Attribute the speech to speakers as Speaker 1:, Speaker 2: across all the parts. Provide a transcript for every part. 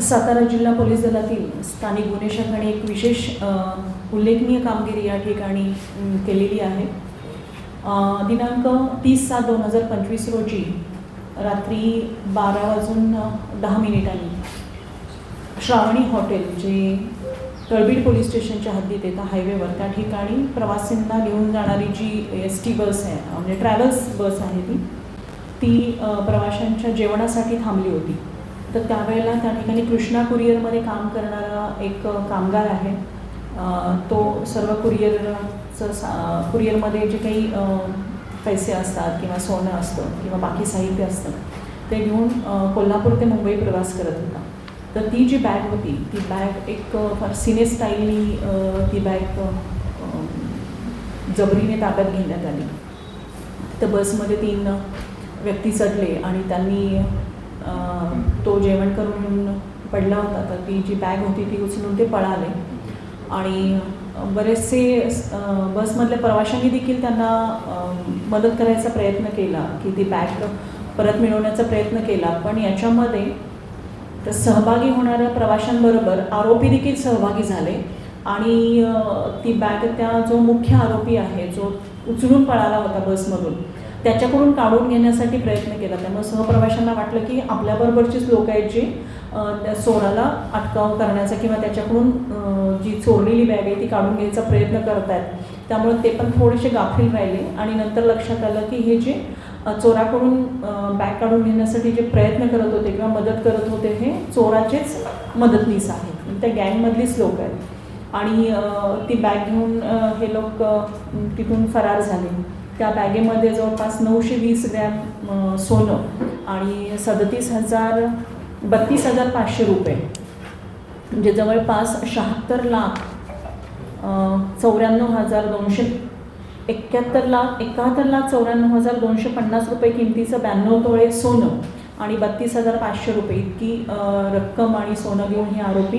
Speaker 1: सातारा जिल्हा पोलीस दलातील स्थानिक गुन्हे शाखाने एक विशेष उल्लेखनीय कामगिरी या ठिकाणी केलेली आहे. दिनांक तीस सात दोन हजार पंचवीस रोजी रात्री बारा वाजून दहा मिनिटांनी श्रावणी हॉटेल जे तळबीड पोलीस स्टेशनच्या हद्दीत येतं हायवेवर त्या ठिकाणी प्रवासींना घेऊन जाणारी जी एस टी बस आहे म्हणजे ट्रॅव्हल्स बस आहे ती ती प्रवाशांच्या जेवणासाठी थांबली होती. तर त्यावेळेला त्या ठिकाणी कृष्णा कुरिअरमध्ये काम करणारा एक कामगार आहे. तो सर्व कुरिअरचं सा कुरिअरमध्ये जे काही पैसे असतात किंवा सोनं असतं किंवा बाकी साहित्य असतं ते घेऊन कोल्हापूर ते मुंबई प्रवास करत होता. तर ती जी बॅग होती ती बॅग एक फार सिने स्टाईलनी ती बॅग जबरीने ताब्यात घेण्यात आली. तर बसमध्ये तीन व्यक्ती चढले आणि त्यांनी तो जेवण करून पडला होता तर ती जी बॅग होती ती उचलून ते पळाले. आणि बरेचसे बसमधल्या प्रवाशांनी देखील त्यांना मदत करायचा प्रयत्न केला की ती बॅग परत मिळवण्याचा प्रयत्न केला. पण याच्यामध्ये तर सहभागी होणाऱ्या प्रवाशांबरोबर आरोपी देखील सहभागी झाले. आणि ती बॅग त्या जो मुख्य आरोपी आहे जो उचलून पळाला होता बसमधून त्याच्याकडून काढून घेण्यासाठी प्रयत्न केला. त्यामुळे सहप्रवाशांना वाटलं की आपल्याबरोबरचीच लोक आहेत जी त्या चोराला अटकाव करण्याचा किंवा त्याच्याकडून जी चोरलेली बॅग आहे ती काढून घ्यायचा प्रयत्न करत आहेत त्यामुळे ते पण थोडेसे गाफील राहिले आणि नंतर लक्षात आलं की हे जे चोराकडून बॅग काढून घेण्यासाठी जे प्रयत्न करत होते किंवा मदत करत होते हे चोराचेच मदतनीस आहेत. म्हणजे त्या गँगमधलीच लोक आहेत. आणि ती बॅग घेऊन हे लोक तिथून फरार झाले. त्या बॅगेमध्ये जवळपास नऊशे वीस ग्रॅम सोनं आणि सदतीस हजार बत्तीस हजार पाचशे रुपये. म्हणजे जवळपास शहात्तर लाख चौऱ्याण्णव हजार दोनशे एक्क्याहत्तर लाख एकाहत्तर लाख चौऱ्याण्णव हजार दोनशे पन्नास रुपये किमतीचं ब्याण्णव तोळे सोनं आणि बत्तीस हजार पाचशे रुपये इतकी रक्कम आणि सोनं घेऊन हे आरोपी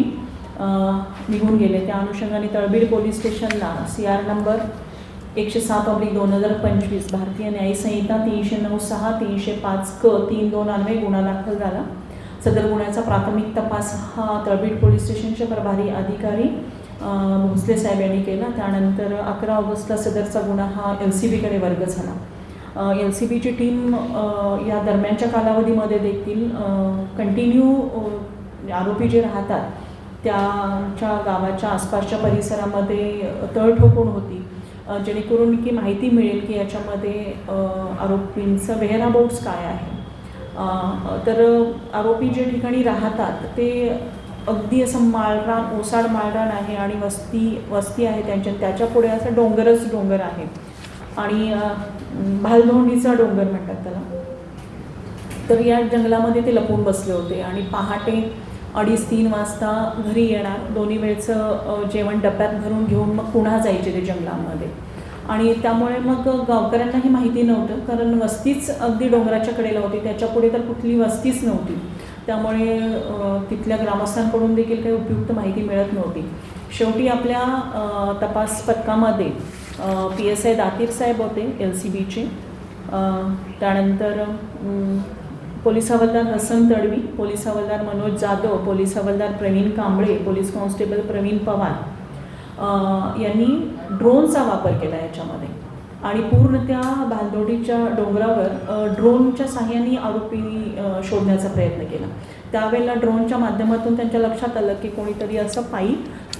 Speaker 1: निघून गेले. त्या अनुषंगाने तळबीड पोलीस स्टेशनला सी आर नंबर एकशे सात ऑब्लिक दोन हजार पंचवीस. भारतीय न्यायसंहिता तीनशे नऊ सहा तीनशे पाच क तीन दोन अन्वय गुन्हा दाखल झाला. सदर गुन्ह्याचा प्राथमिक तपास हा तळबीड पोलीस स्टेशनचे प्रभारी अधिकारी भोसले साहेब यांनी केला. त्यानंतर अकरा ऑगस्टला सदरचा गुन्हा हा एल सी बीकडे वर्ग झाला. एल सी बीची टीम या दरम्यानच्या कालावधीमध्ये देखील कंटिन्यू आरोपी जे राहतात त्याच्या गावाच्या आसपासच्या परिसरामध्ये तळ ठोकून होती. जेणेकरून की माहिती मिळेल की याच्यामध्ये आरोपींचं वेअरअबाउट्स काय आहे. तर आरोपी जे ठिकाणी राहतात ते अगदी असं माळरान ओसाड माळरान आहे आणि वस्ती वस्ती आहे त्यांच्या त्याच्या पुढे असं डोंगरच डोंगर आहे. आणि भालधोंडीचा डोंगर म्हणतात त्याला. तर या जंगलामध्ये ते लपून बसले होते आणि पहाटे अडीच तीन वाजता घरी येणार. दोन्ही वेळचं जेवण डब्यात भरून घेऊन मग पुन्हा जायचे ते जंगलामध्ये. आणि त्यामुळे मग गावकऱ्यांनाही माहिती नव्हतं. कारण वस्तीच अगदी डोंगराच्या कडेला होती. त्याच्यापुढे तर कुठली वस्तीच नव्हती. त्यामुळे तिथल्या ग्रामस्थांकडून देखील काही उपयुक्त माहिती मिळत नव्हती. शेवटी आपल्या तपास पथकामध्ये पी एस आय दातीर साहेब होते एल सी बीचे. त्यानंतर पोलीस हवालदार हसन तडवी पोलीस हवालदार मनोज जाधव पोलीस हवालदार प्रवीण कांबळे पोलीस कॉन्स्टेबल प्रवीण पवार यांनी ड्रोनचा वापर केला याच्यामध्ये. आणि पूर्ण त्या भांदोडीच्या डोंगरावर ड्रोनच्या साह्याने आरोपी शोधण्याचा प्रयत्न केला. त्यावेळेला ड्रोनच्या माध्यमातून त्यांच्या लक्षात आलं की कोणीतरी असं पायी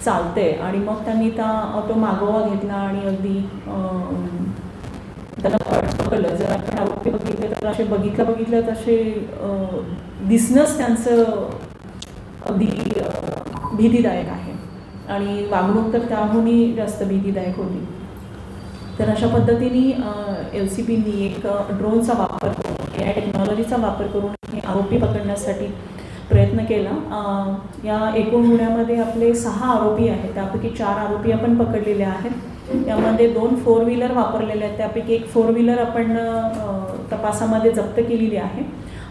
Speaker 1: चालतंय. आणि मग त्यांनी त्या तो मागोवा घेतला आणि अगदी त्याला त्यांना पकडलं. जर आपण आरोपी बघितले तर असे बघितलं बघितलं तसे दिसणंच त्यांचं अगदी भीतीदायक आहे. आणि वागणूक तर त्याहूनही जास्त भीतीदायक होती. तर अशा पद्धतीने एल सी बीनी एक ड्रोनचा वापर करून या टेक्नॉलॉजीचा वापर करून हे आरोपी पकडण्यासाठी प्रयत्न केला. या एकूण गुन्ह्यामध्ये आपले सहा आरोपी आहेत. त्यापैकी चार आरोपी आपण पकडलेले आहेत. यामध्ये दोन फोर व्हीलर वापरलेले आहेत. त्यापैकी एक फोर व्हीलर आपण तपासामध्ये जप्त केलेली आहे.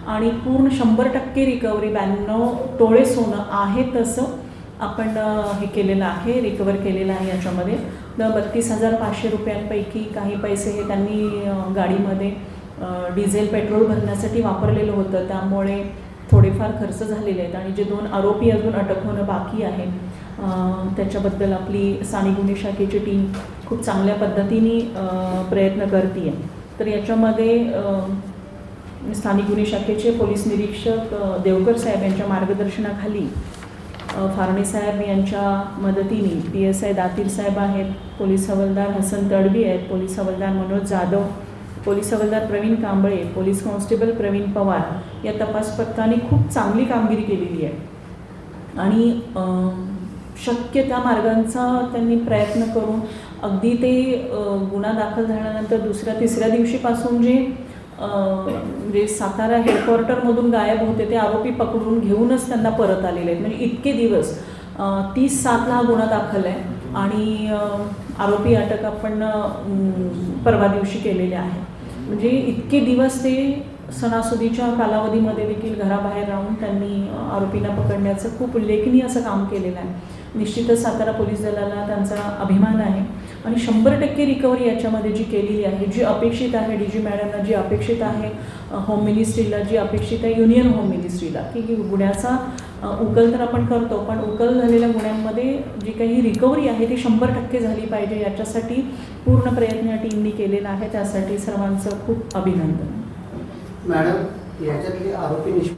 Speaker 1: आणि पूर्ण शंभर टक्के रिकव्हरी ब्याण्णव टोळे सोनं आहे तसं आपण हे केलेलं आहे रिकवर केलेलं आहे याच्यामध्ये. तर बत्तीस हजार पाचशे रुपयांपैकी काही पैसे हे त्यांनी गाडीमध्ये डिझेल पेट्रोल भरण्यासाठी वापरलेलं होतं. त्यामुळे थोडेफार खर्च झालेले आहेत आणि जे दोन आरोपी अजून अटक होणं बाकी आहे त्याच्याबद्दल आपली स्थानिक गुन्हे शाखेची टीम खूप चांगल्या पद्धतीने प्रयत्न करते तर याच्यामध्ये स्थानिक गुन्हे शाखेचे पोलीस निरीक्षक देवकर साहेब यांच्या मार्गदर्शनाखाली फारणे साहेब यांच्या मदतीने पी एस आय दातीर साहेब आहेत पोलीस हवालदार हसन तडवी आहेत पोलीस हवालदार मनोज जाधव पोलीस हवालदार प्रवीण कांबळे पोलीस कॉन्स्टेबल प्रवीण पवार या तपास पथकाने खूप चांगली कामगिरी केलेली आहे. आणि शक्य त्या मार्गांचा त्यांनी प्रयत्न करून अगदी ते गुन्हा दाखल झाल्यानंतर दुसऱ्या तिसऱ्या दिवशीपासून जे जे म्हणजे सातारा हेडक्वार्टरमधून गायब होते ते आरोपी पकडून घेऊनच त्यांना परत आलेले आहेत. म्हणजे इतके दिवस तीस सातला हा गुन्हा दाखल आहे आणि आरोपी अटक आपण परवा दिवशी केलेले आहे म्हणजे इतके दिवस ते सणासुदीच्या कालावधीमध्ये देखील घराबाहेर राहून त्यांनी आरोपींना पकडण्याचं खूप उल्लेखनीय असं काम केलेलं आहे. निश्चितच सातारा पोलीस दलाला त्यांचा अभिमान आहे आणि शंभर टक्के रिकव्हरी याच्यामध्ये जी केलेली आहे जी अपेक्षित आहे डी जी मॅडमना जी अपेक्षित आहे होम मिनिस्ट्रीला जी अपेक्षित आहे युनियन होम मिनिस्ट्रीला की गुन्ह्याचा उकल तर आपण करतो पण उकल झालेल्या गुन्ह्यांमध्ये जी काही रिकव्हरी आहे ती शंभर टक्के झाली पाहिजे. याच्यासाठी पूर्ण प्रयत्न या टीमनी केलेला आहे. त्यासाठी सर्वांचं खूप अभिनंदन.
Speaker 2: मॅडम याच्यातले आरोपी निष्पन्न